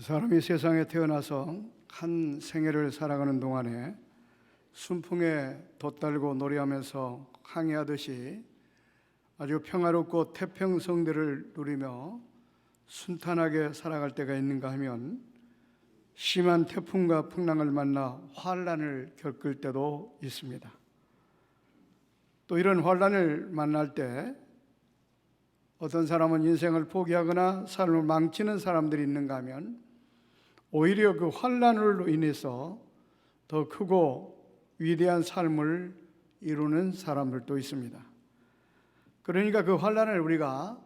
사람이 세상에 태어나서 한 생애를 살아가는 동안에 순풍에 돛달고 노래하면서 항해하듯이 아주 평화롭고 태평성대를 누리며 순탄하게 살아갈 때가 있는가 하면 심한 태풍과 풍랑을 만나 환란을 겪을 때도 있습니다. 또 이런 환란을 만날 때 어떤 사람은 인생을 포기하거나 삶을 망치는 사람들이 있는가 하면 오히려 그 환란으로 인해서 더 크고 위대한 삶을 이루는 사람들도 있습니다. 그러니까 그 환란을 우리가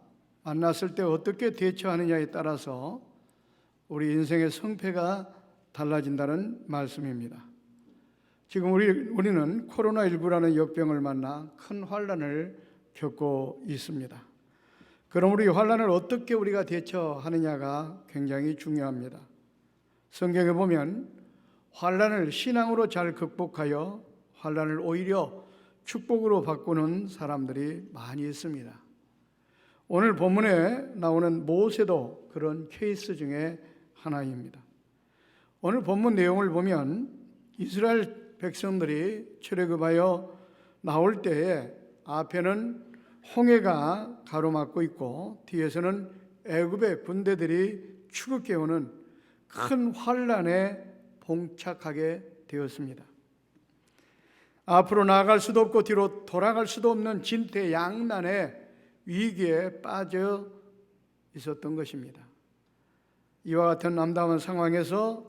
만났을 때 어떻게 대처하느냐에 따라서 우리 인생의 성패가 달라진다는 말씀입니다. 지금 우리 우리는 코로나 19라는 역병을 만나 큰 환란을 겪고 있습니다. 그럼 우리 환란을 어떻게 우리가 대처하느냐가 굉장히 중요합니다. 성경에 보면 환란을 신앙으로 잘 극복하여 환란을 오히려 축복으로 바꾸는 사람들이 많이 있습니다. 오늘 본문에 나오는 모세도 그런 케이스 중에 하나입니다. 오늘 본문 내용을 보면 이스라엘 백성들이 출애굽하여 나올 때에 앞에는 홍해가 가로막고 있고 뒤에서는 애굽의 군대들이 추격해 오는 큰 환란에 봉착하게 되었습니다. 앞으로 나아갈 수도 없고 뒤로 돌아갈 수도 없는 진퇴양난의 위기에 빠져 있었던 것입니다. 이와 같은 남다운 상황에서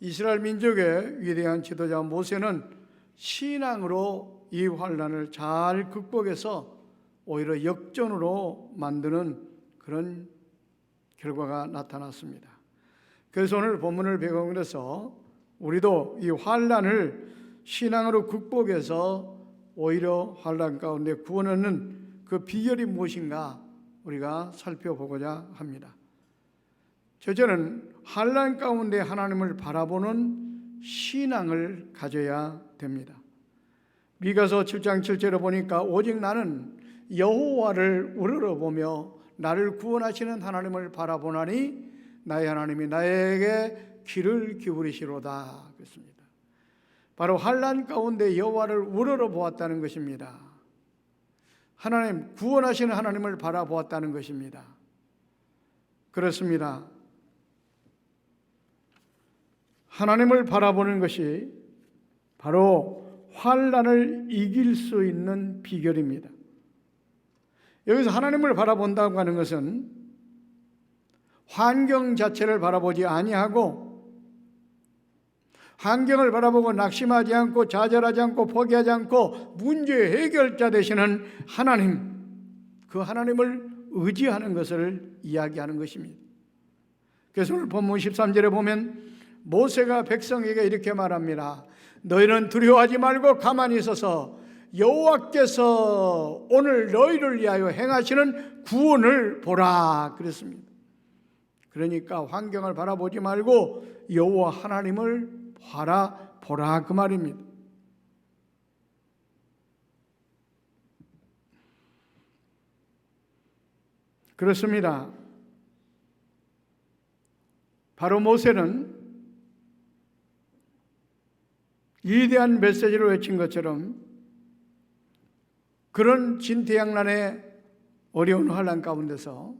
이스라엘 민족의 위대한 지도자 모세는 신앙으로 이 환란을 잘 극복해서 오히려 역전으로 만드는 그런 결과가 나타났습니다. 그래서 오늘 본문을 배경으로서 우리도 이 환란을 신앙으로 극복해서 오히려 환란 가운데 구원하는 그 비결이 무엇인가 우리가 살펴보고자 합니다. 첫째는 환란 가운데 하나님을 바라보는 신앙을 가져야 됩니다. 미가서 7장 7절에 보니까 오직 나는 여호와를 우러러보며 나를 구원하시는 하나님을 바라보나니 나의 하나님이 나에게 귀를 기울이시로다 그랬습니다. 바로 환란 가운데 여호와를 우러러 보았다는 것입니다. 하나님 구원하시는 하나님을 바라보았다는 것입니다. 그렇습니다. 하나님을 바라보는 것이 바로 환란을 이길 수 있는 비결입니다. 여기서 하나님을 바라본다고 하는 것은 환경 자체를 바라보지 아니하고 환경을 바라보고 낙심하지 않고 좌절하지 않고 포기하지 않고 문제 해결자 되시는 하나님 그 하나님을 의지하는 것을 이야기하는 것입니다. 그래서 오늘 본문 13절에 보면 모세가 백성에게 이렇게 말합니다. 너희는 두려워하지 말고 가만히 있어서 여호와께서 오늘 너희를 위하여 행하시는 구원을 보라 그랬습니다. 그러니까 환경을 바라보지 말고 여호와 하나님을 봐라 보라 그 말입니다. 그렇습니다. 바로 모세는 위대한 메시지를 외친 것처럼 그런 진태양난의 어려운 환란 가운데서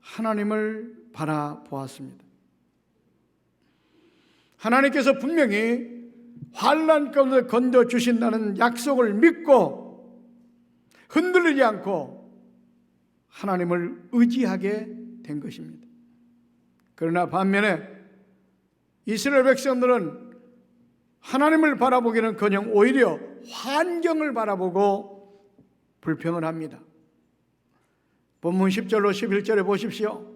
하나님을 바라보았습니다. 하나님께서 분명히 환란 가운데 건져 주신다는 약속을 믿고 흔들리지 않고 하나님을 의지하게 된 것입니다. 그러나 반면에 이스라엘 백성들은 하나님을 바라보기는커녕 오히려 환경을 바라보고 불평을 합니다. 본문 10절로 11절에 보십시오.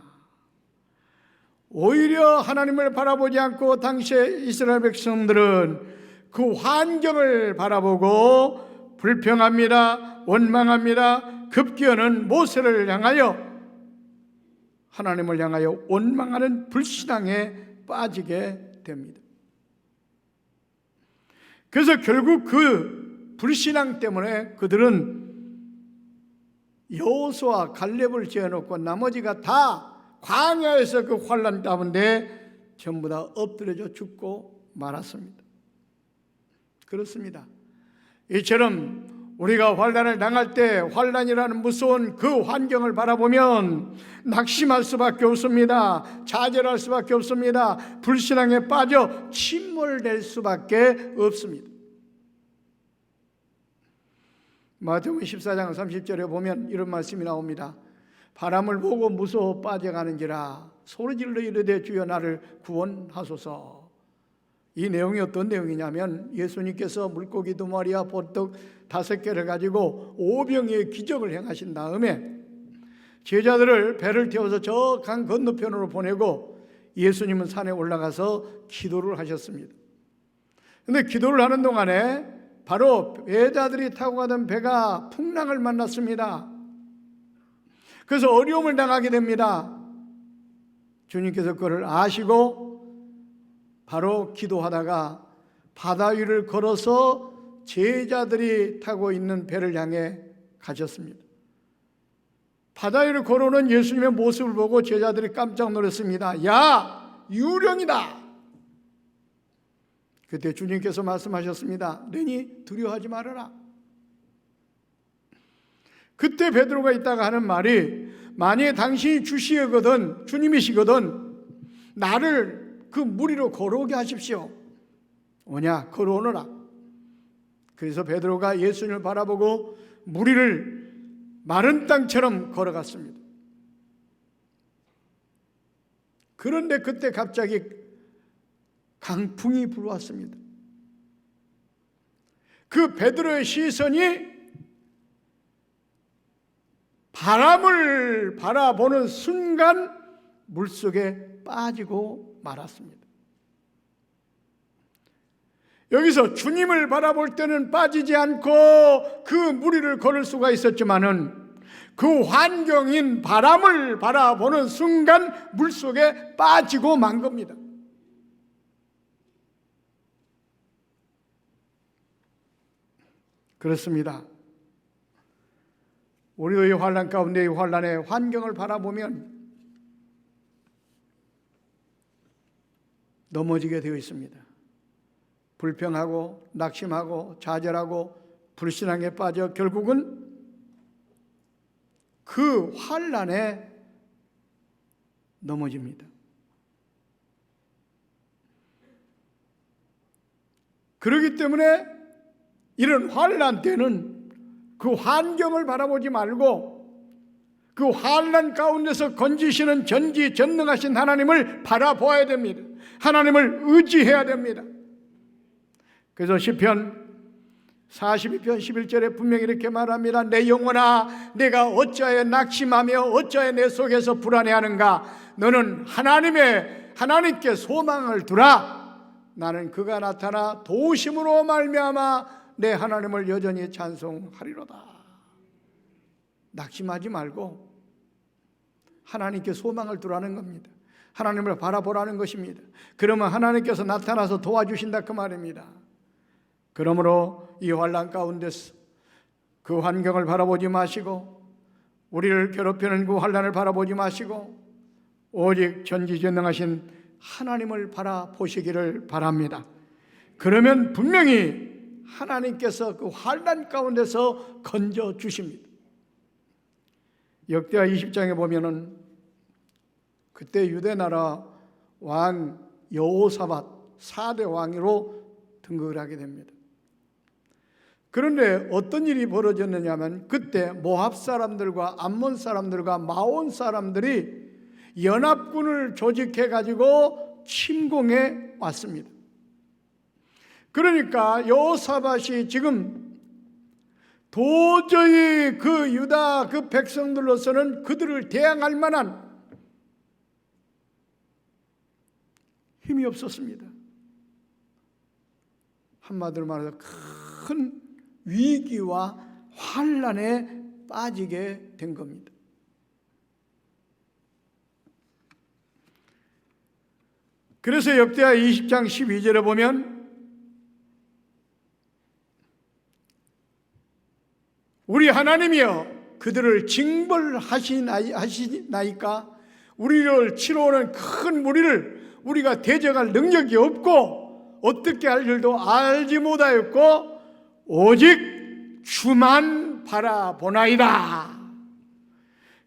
오히려 하나님을 바라보지 않고 당시에 이스라엘 백성들은 그 환경을 바라보고 불평합니다. 원망합니다. 급기어는 모세를 향하여 하나님을 향하여 원망하는 불신앙에 빠지게 됩니다. 그래서 결국 그 불신앙 때문에 그들은 여호수아 갈렙을 지어놓고 나머지가 다 광야에서 그 환란 가운데 전부 다 엎드려져 죽고 말았습니다. 그렇습니다. 이처럼 우리가 환란을 당할 때 환란이라는 무서운 그 환경을 바라보면 낙심할 수밖에 없습니다. 좌절할 수밖에 없습니다. 불신앙에 빠져 침몰될 수밖에 없습니다. 마태복음 14장 30절에 보면 이런 말씀이 나옵니다. 바람을 보고 무서워 빠져가는지라 소리질러 이르되 주여 나를 구원하소서. 이 내용이 어떤 내용이냐면 예수님께서 물고기 두 마리와 보떡 다섯 개를 가지고 오병이의 기적을 행하신 다음에 제자들을 배를 태워서 저 강 건너편으로 보내고 예수님은 산에 올라가서 기도를 하셨습니다. 근데 기도를 하는 동안에 바로 배자들이 타고 가던 배가 풍랑을 만났습니다. 그래서 어려움을 당하게 됩니다. 주님께서 그를 아시고 바로 기도하다가 바다 위를 걸어서 제자들이 타고 있는 배를 향해 가셨습니다. 바다 위를 걸어오는 예수님의 모습을 보고 제자들이 깜짝 놀랐습니다. 야, 유령이다! 그때 주님께서 말씀하셨습니다. 너니 두려워하지 말아라. 그때 베드로가 있다가 하는 말이 만약에 당신이 주시거든 주님이시거든 나를 그 무리로 걸어오게 하십시오. 오냐 걸어오너라. 그래서 베드로가 예수님을 바라보고 무리를 마른 땅처럼 걸어갔습니다. 그런데 그때 갑자기 강풍이 불어왔습니다. 그 베드로의 시선이 바람을 바라보는 순간 물속에 빠지고 말았습니다. 여기서 주님을 바라볼 때는 빠지지 않고 그 무리를 걸을 수가 있었지만은 그 환경인 바람을 바라보는 순간 물속에 빠지고 만 겁니다. 그렇습니다. 우리도 이 환란 가운데 이 환란의 환경을 바라보면 넘어지게 되어 있습니다. 불평하고 낙심하고 좌절하고 불신앙에 빠져 결국은 그 환란에 넘어집니다. 그렇기 때문에 이런 환란 때는 그 환경을 바라보지 말고 그 환란 가운데서 건지시는 전지 전능하신 하나님을 바라보아야 됩니다. 하나님을 의지해야 됩니다. 그래서 시편 42편 11절에 분명히 이렇게 말합니다. 내 영혼아 내가 어찌하여 낙심하며 어찌하여 내 속에서 불안해하는가 너는 하나님의 하나님께 소망을 두라 나는 그가 나타나 도심으로 말미암아 내 하나님을 여전히 찬송하리로다. 낙심하지 말고 하나님께 소망을 두라는 겁니다. 하나님을 바라보라는 것입니다. 그러면 하나님께서 나타나서 도와주신다 그 말입니다. 그러므로 이 환란 가운데서 그 환경을 바라보지 마시고 우리를 괴롭히는 그 환란을 바라보지 마시고 오직 전지전능하신 하나님을 바라보시기를 바랍니다. 그러면 분명히 하나님께서 그 환란 가운데서 건져 주십니다. 역대하 20장에 보면은 그때 유대 나라 왕 여호사밧 4대 왕으로 등극을 하게 됩니다. 그런데 어떤 일이 벌어졌느냐면 그때 모압 사람들과 암몬 사람들과 마온 사람들이 연합군을 조직해 가지고 침공해 왔습니다. 그러니까 여호사밧이 지금 도저히 그 유다 그 백성들로서는 그들을 대항할 만한 힘이 없었습니다. 한마디로 말해서 큰 위기와 환란에 빠지게 된 겁니다. 그래서 역대하 20장 12절에 보면 우리 하나님이여 그들을 징벌하시나이까 우리를 치러오는 큰 무리를 우리가 대적할 능력이 없고 어떻게 할 일도 알지 못하였고 오직 주만 바라보나이다.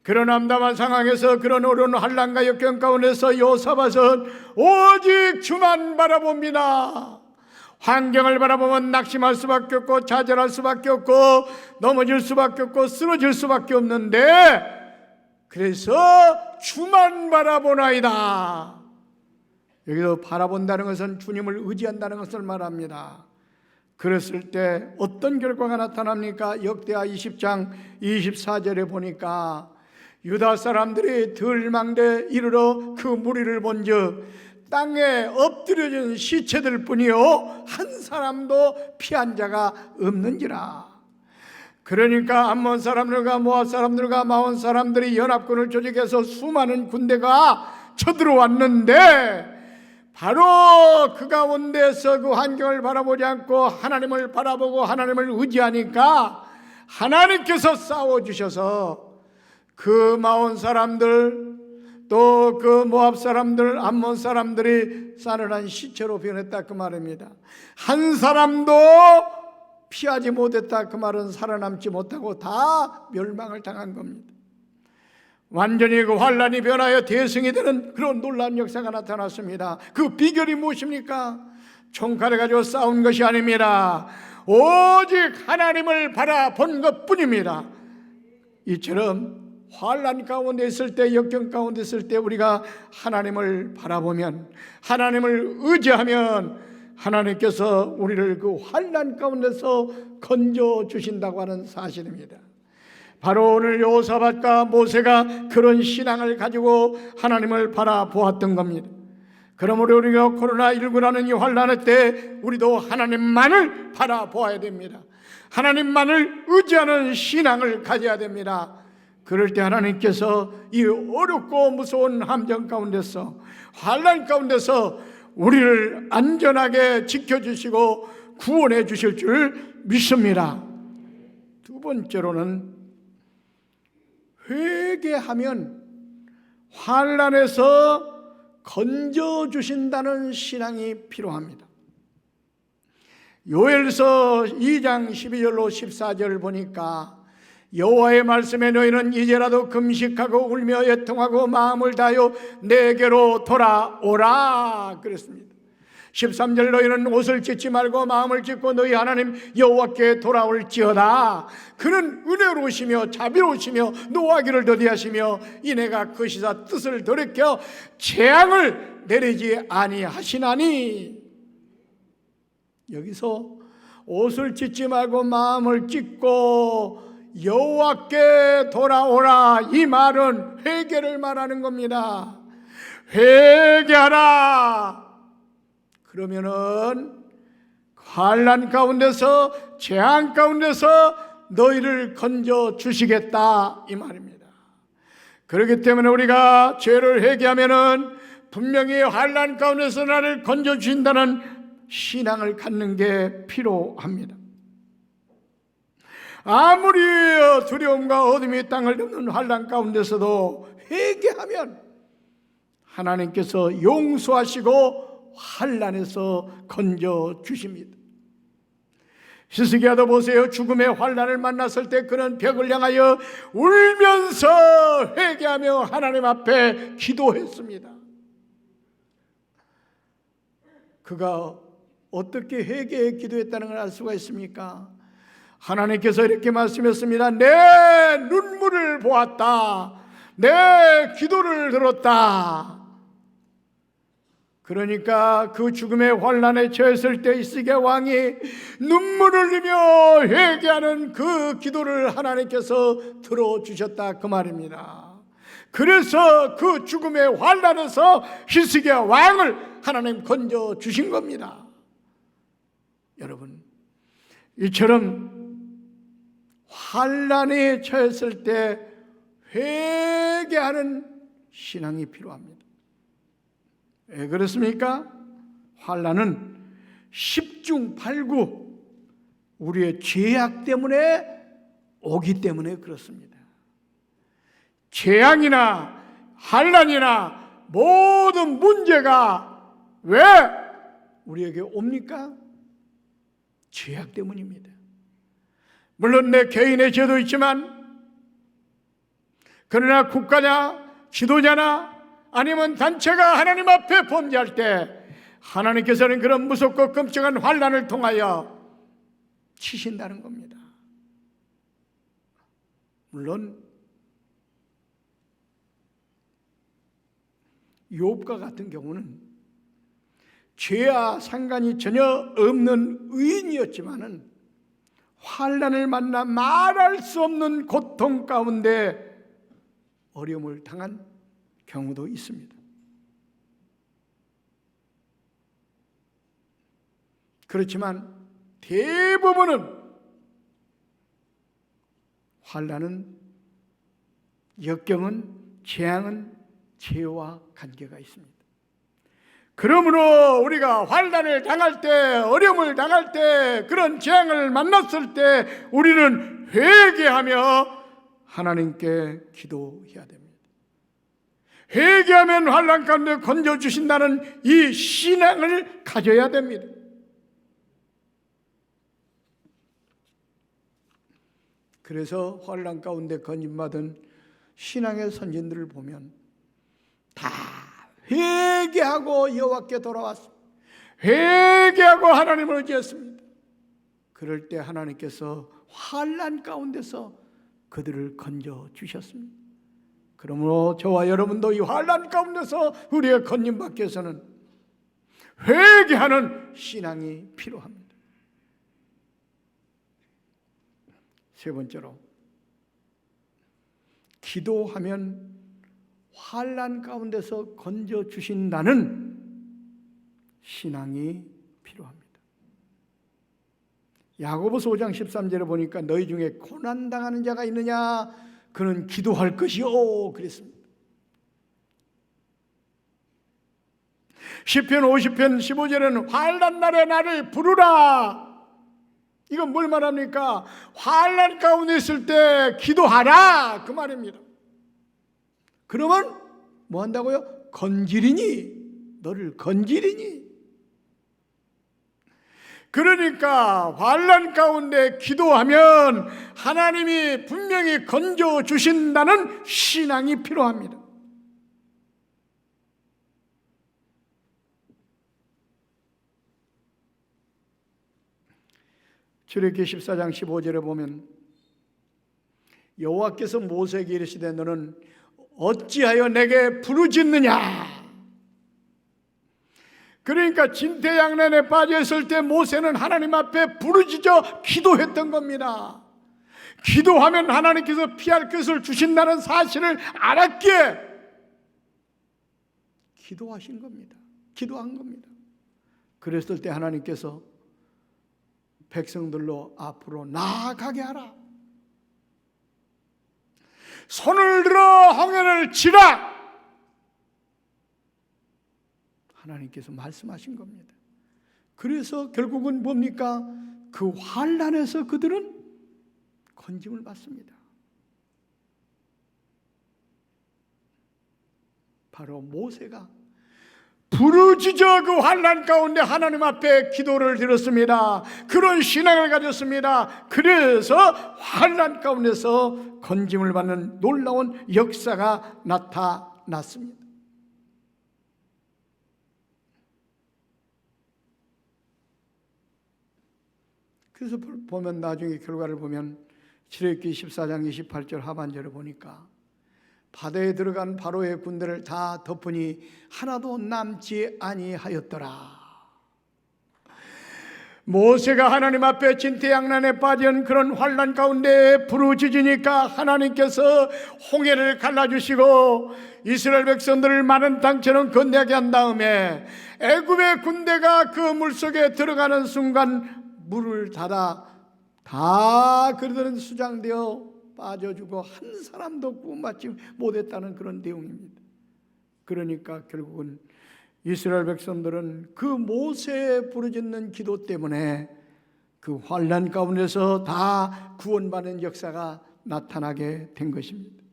그런 암담한 상황에서 그런 어려운 환란과 역경 가운데서 요사밭은 오직 주만 바라봅니다. 환경을 바라보면 낙심할 수밖에 없고 좌절할 수밖에 없고 넘어질 수밖에 없고 쓰러질 수밖에 없는데 그래서 주만 바라보나이다. 여기서 바라본다는 것은 주님을 의지한다는 것을 말합니다. 그랬을 때 어떤 결과가 나타납니까? 역대하 20장 24절에 보니까 유다 사람들이 들망대 이르러 그 무리를 본즉 땅에 엎드려진 시체들 뿐이요 한 사람도 피한 자가 없는지라. 그러니까 암몬 사람들과 모압 사람들과 마온 사람들이 연합군을 조직해서 수많은 군대가 쳐들어왔는데 바로 그 가운데서 그 환경을 바라보지 않고 하나님을 바라보고 하나님을 의지하니까 하나님께서 싸워주셔서 그 마온 사람들 또 그 모압 사람들 암몬 사람들이 싸늘한 시체로 변했다 그 말입니다 한 사람도 피하지 못했다 그 말은 살아남지 못하고 다 멸망을 당한 겁니다 완전히 그 환란이 변하여 대승이 되는 그런 놀라운 역사가 나타났습니다. 그 비결이 무엇입니까? 총칼을 가지고 싸운 것이 아닙니다. 오직 하나님을 바라본 것뿐입니다. 이처럼 환란 가운데 있을 때 역경 가운데 있을 때 우리가 하나님을 바라보면 하나님을 의지하면 하나님께서 우리를 그 환란 가운데서 건져 주신다고 하는 사실입니다. 바로 오늘 요사밭과 모세가 그런 신앙을 가지고 하나님을 바라보았던 겁니다. 그러므로 우리가 코로나19라는 이 환란의 때 우리도 하나님만을 바라보아야 됩니다. 하나님만을 의지하는 신앙을 가져야 됩니다. 그럴 때 하나님께서 이 어렵고 무서운 함정 가운데서 환란 가운데서 우리를 안전하게 지켜주시고 구원해 주실 줄 믿습니다. 두 번째로는 회개하면 환란에서 건져 주신다는 신앙이 필요합니다. 요엘서 2장 12절로 14절 보니까 여호와의 말씀에 너희는 이제라도 금식하고 울며 애통하고 마음을 다하여 내게로 돌아오라 그랬습니다. 13절 너희는 옷을 찢지 말고 마음을 찢고 너희 하나님 여호와께 돌아올지어다 그는 은혜로우시며 자비로우시며 노하기를 더디하시며 이내가 그시사 뜻을 돌이켜 재앙을 내리지 아니하시나니 여기서 옷을 찢지 말고 마음을 찢고 여호와께 돌아오라 이 말은 회개를 말하는 겁니다 회개하라 그러면은 환란 가운데서 재앙 가운데서 너희를 건져 주시겠다 이 말입니다. 그렇기 때문에 우리가 죄를 회개하면은 분명히 환란 가운데서 나를 건져 주신다는 신앙을 갖는 게 필요합니다. 아무리 두려움과 어둠이 땅을 덮는 환란 가운데서도 회개하면 하나님께서 용서하시고 환란에서 건져 주십니다. 히스기야도 보세요. 죽음의 환란을 만났을 때 그는 벽을 향하여 울면서 회개하며 하나님 앞에 기도했습니다. 그가 어떻게 회개에 기도했다는 걸 알 수가 있습니까? 하나님께서 이렇게 말씀했습니다. 내 눈물을 보았다. 내 기도를 들었다. 그러니까 그 죽음의 환란에 처했을 때 이스게 왕이 눈물을 흘리며 회개하는 그 기도를 하나님께서 들어주셨다 그 말입니다. 그래서 그 죽음의 환란에서 히스기야 왕을 하나님 건져 주신 겁니다. 여러분 이처럼 환란에 처했을 때 회개하는 신앙이 필요합니다. 왜 그렇습니까? 환란은 십중팔구 우리의 죄악 때문에 오기 때문에 그렇습니다. 재앙이나 환란이나 모든 문제가 왜 우리에게 옵니까? 죄악 때문입니다. 물론 내 개인의 죄도 있지만 그러나 국가냐 지도자나 아니면 단체가 하나님 앞에 범죄할 때 하나님께서는 그런 무섭고 끔찍한 환란을 통하여 치신다는 겁니다. 물론 욥과 같은 경우는 죄와 상관이 전혀 없는 의인이었지만은 환란을 만나 말할 수 없는 고통 가운데 어려움을 당한 경우도 있습니다. 그렇지만 대부분은 환란은 역경은 재앙은 죄와 관계가 있습니다. 그러므로 우리가 환란을 당할 때 어려움을 당할 때 그런 재앙을 만났을 때 우리는 회개하며 하나님께 기도해야 됩니다. 회개하면 환란 가운데 건져 주신다는 이 신앙을 가져야 됩니다. 그래서 환란 가운데 건진받은 신앙의 선진들을 보면 다 회개하고 여호와께 돌아왔습니다. 회개하고 하나님을 의지했습니다. 그럴 때 하나님께서 환란 가운데서 그들을 건져 주셨습니다. 그러므로 저와 여러분도 이 환란 가운데서 우리의 받기 위해서는 회개하는 신앙이 필요합니다. 세 번째로 기도하면 환란 가운데서 건져 주신다는 신앙이 필요합니다. 야고보서 5장 13절에 보니까 너희 중에 고난 당하는 자가 있느냐 그는 기도할 것이요 그랬습니다. 시편 50편 15절에는 환란 날에 나를 부르라 이건 뭘 말합니까? 환란 가운데 있을 때 기도하라 그 말입니다. 그러면 뭐 한다고요? 건지리니 너를 건지리니 그러니까 환란 가운데 기도하면 하나님이 분명히 건져 주신다는 신앙이 필요합니다. 출애굽기 14장 15절에 보면 여호와께서 모세에게 이르시되 너는 어찌하여 내게 부르짖느냐 그러니까 진태양난에 빠져 있을 때 모세는 하나님 앞에 부르짖어 기도했던 겁니다. 기도하면 하나님께서 피할 것을 주신다는 사실을 알았기에 기도하신 겁니다. 기도한 겁니다. 그랬을 때 하나님께서 백성들로 앞으로 나아가게 하라. 손을 들어 홍해를 치라. 하나님께서 말씀하신 겁니다. 그래서 결국은 뭡니까? 그 환란에서 그들은 건짐을 받습니다. 바로 모세가 부르짖어 그 환란 가운데 하나님 앞에 기도를 드렸습니다. 그런 신앙을 가졌습니다. 그래서 환란 가운데서 건짐을 받는 놀라운 역사가 나타났습니다. 그래서 보면 나중에 결과를 보면 출애굽기 14장 28절 하반절을 보니까 바다에 들어간 바로의 군대를 다 덮으니 하나도 남지 아니하였더라. 모세가 하나님 앞에 진태양난에 빠진 그런 환란 가운데 부르짖으니까 하나님께서 홍해를 갈라주시고 이스라엘 백성들을 많은 땅처럼 건너게 한 다음에 애굽의 군대가 그 물속에 들어가는 순간 물을 닫아 다 그들은 수장되어 빠져주고 한 사람도 구원받지 못했다는 그런 내용입니다. 그러니까 결국은 이스라엘 백성들은 그 모세의 부르짖는 기도 때문에 그 환란 가운데서 다 구원받는 역사가 나타나게 된 것입니다.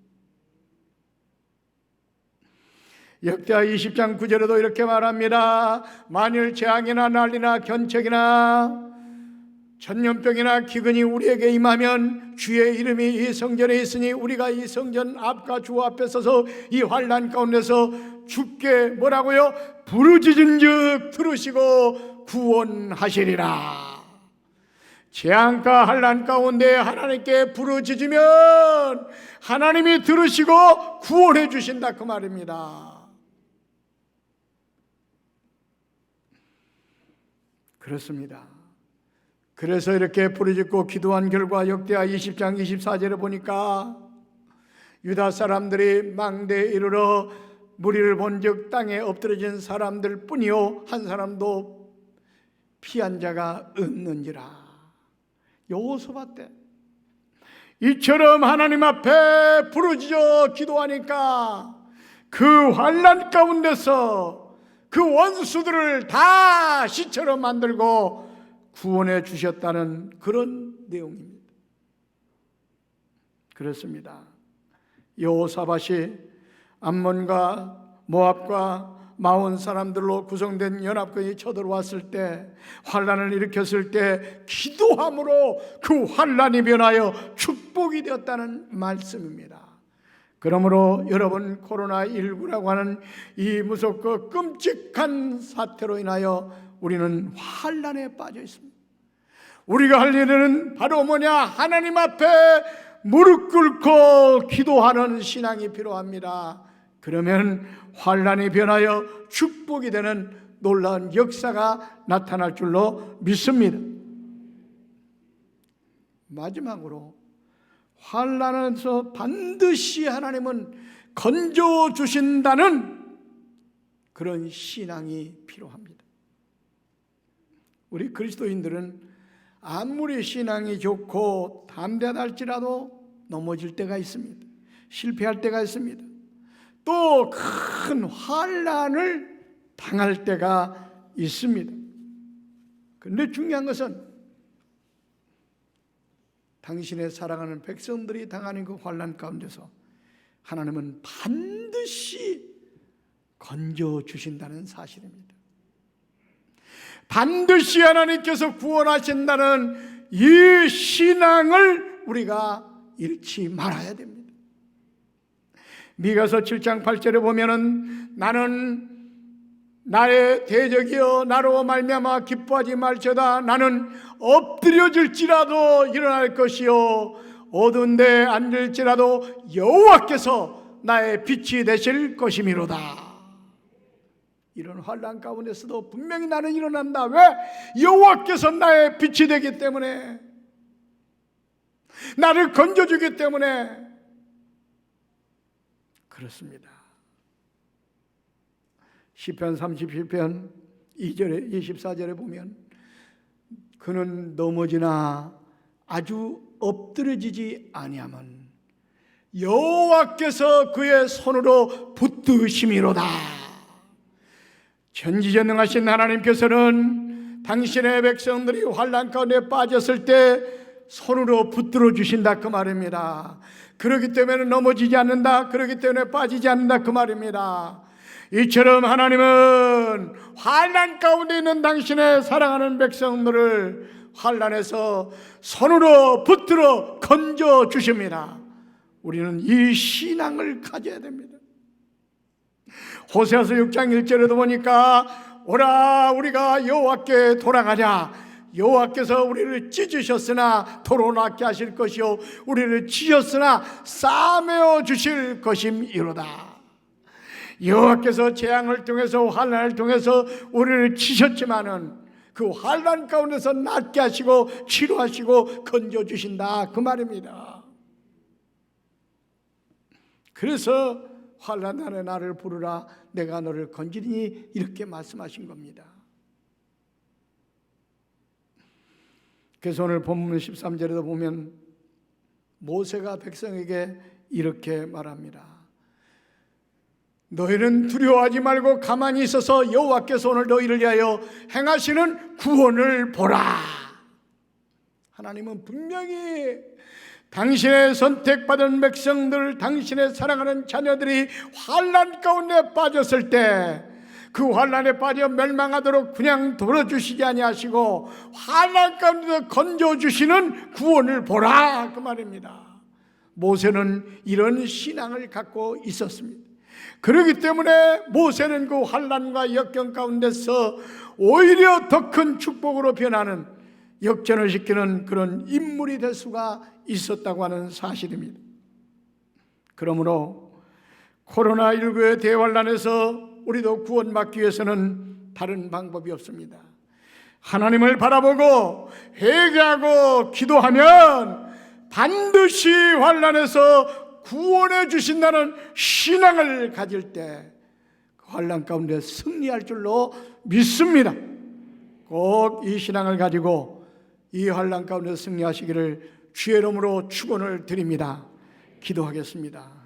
역대하 20장 9절에도 이렇게 말합니다. 만일 재앙이나 난리나 견책이나 전염병이나 기근이 우리에게 임하면 주의 이름이 이 성전에 있으니 우리가 이 성전 앞과 주 앞에 서서 이 환란 가운데서 주께 뭐라고요? 부르짖은즉 들으시고 구원하시리라. 재앙과 환란 가운데 하나님께 부르짖으면 하나님이 들으시고 구원해 주신다 그 말입니다. 그렇습니다. 그래서 이렇게 부르짖고 기도한 결과 역대하 20장 24절에 보니까 유다 사람들이 망대에 이르러 무리를 본즉 땅에 엎드러진 사람들 뿐이요 한 사람도 피한 자가 없는지라. 여호수아 때. 이처럼 하나님 앞에 부르짖어 기도하니까 그 환란 가운데서 그 원수들을 다 시처럼 만들고 구원해 주셨다는 그런 내용입니다. 그렇습니다. 여호사밧이 암몬과 모압과 마온 사람들로 구성된 연합군이 쳐들어왔을 때 환란을 일으켰을 때 기도함으로 그 환란이 변하여 축복이 되었다는 말씀입니다. 그러므로 여러분 코로나 19라고 하는 이 무섭고 끔찍한 사태로 인하여 우리는 환란에 빠져 있습니다. 우리가 할 일은 바로 뭐냐? 하나님 앞에 무릎 꿇고 기도하는 신앙이 필요합니다. 그러면 환란이 변하여 축복이 되는 놀라운 역사가 나타날 줄로 믿습니다. 마지막으로 환란에서 반드시 하나님은 건져 주신다는 그런 신앙이 필요합니다. 우리 그리스도인들은 아무리 신앙이 좋고 담대할지라도 넘어질 때가 있습니다. 실패할 때가 있습니다. 또 큰 환란을 당할 때가 있습니다. 근데 중요한 것은 당신의 사랑하는 백성들이 당하는 그 환란 가운데서 하나님은 반드시 건져 주신다는 사실입니다. 반드시 하나님께서 구원하신다는 이 신앙을 우리가 잃지 말아야 됩니다. 미가서 7장 8절에 보면은 나는 나의 대적이여 나로 말미암아 기뻐하지 말지어다 나는 엎드려질지라도 일어날 것이요 어두운 데 앉을지라도 여호와께서 나의 빛이 되실 것이미로다 이런 환란 가운데서도 분명히 나는 일어난다 왜? 여호와께서 나의 빛이 되기 때문에 나를 건져주기 때문에 그렇습니다 시편 37편 2절에 24절에 보면 그는 넘어지나 아주 엎드려지지 아니하면 여호와께서 그의 손으로 붙드심이로다. 전지전능하신 하나님께서는 당신의 백성들이 환란 가운데 빠졌을 때 손으로 붙들어 주신다 그 말입니다. 그렇기 때문에 넘어지지 않는다. 그렇기 때문에 빠지지 않는다 그 말입니다. 이처럼 하나님은 환란 가운데 있는 당신의 사랑하는 백성들을 환란에서 손으로 붙들어 건져 주십니다. 우리는 이 신앙을 가져야 됩니다. 호세아서 6장 1절에도 보니까 오라 우리가 여호와께 돌아가자 여호와께서 우리를 찢으셨으나 도로 낫게 하실 것이요 우리를 치셨으나 싸매어 주실 것임이로다. 여호와께서 재앙을 통해서 환란을 통해서 우리를 치셨지만은 그 환란 가운데서 낫게 하시고 치료하시고 건져 주신다 그 말입니다. 그래서 환란 날에 나를 부르라 내가 너를 건지리니 이렇게 말씀하신 겁니다. 그래서 오늘 본문 13절에도 보면 모세가 백성에게 이렇게 말합니다. 너희는 두려워하지 말고 가만히 있어서 여호와께서 오늘 너희를 위하여 행하시는 구원을 보라. 하나님은 분명히 당신의 선택받은 백성들, 당신의 사랑하는 자녀들이 환란 가운데 빠졌을 때 그 환란에 빠져 멸망하도록 그냥 돌아주시지 아니하시고 환란 가운데서 건져 주시는 구원을 보라 그 말입니다. 모세는 이런 신앙을 갖고 있었습니다. 그렇기 때문에 모세는 그 환란과 역경 가운데서 오히려 더 큰 축복으로 변하는 역전을 시키는 그런 인물이 될 수가 있었다고 하는 사실입니다. 그러므로 코로나19의 대환란에서 우리도 구원받기 위해서는 다른 방법이 없습니다. 하나님을 바라보고 회개하고 기도하면 반드시 환란에서 구원해 주신다는 신앙을 가질 때 환란 가운데 승리할 줄로 믿습니다. 꼭 이 신앙을 가지고 이 환란 가운데 승리하시기를 주의 이름으로 축원을 드립니다. 기도하겠습니다.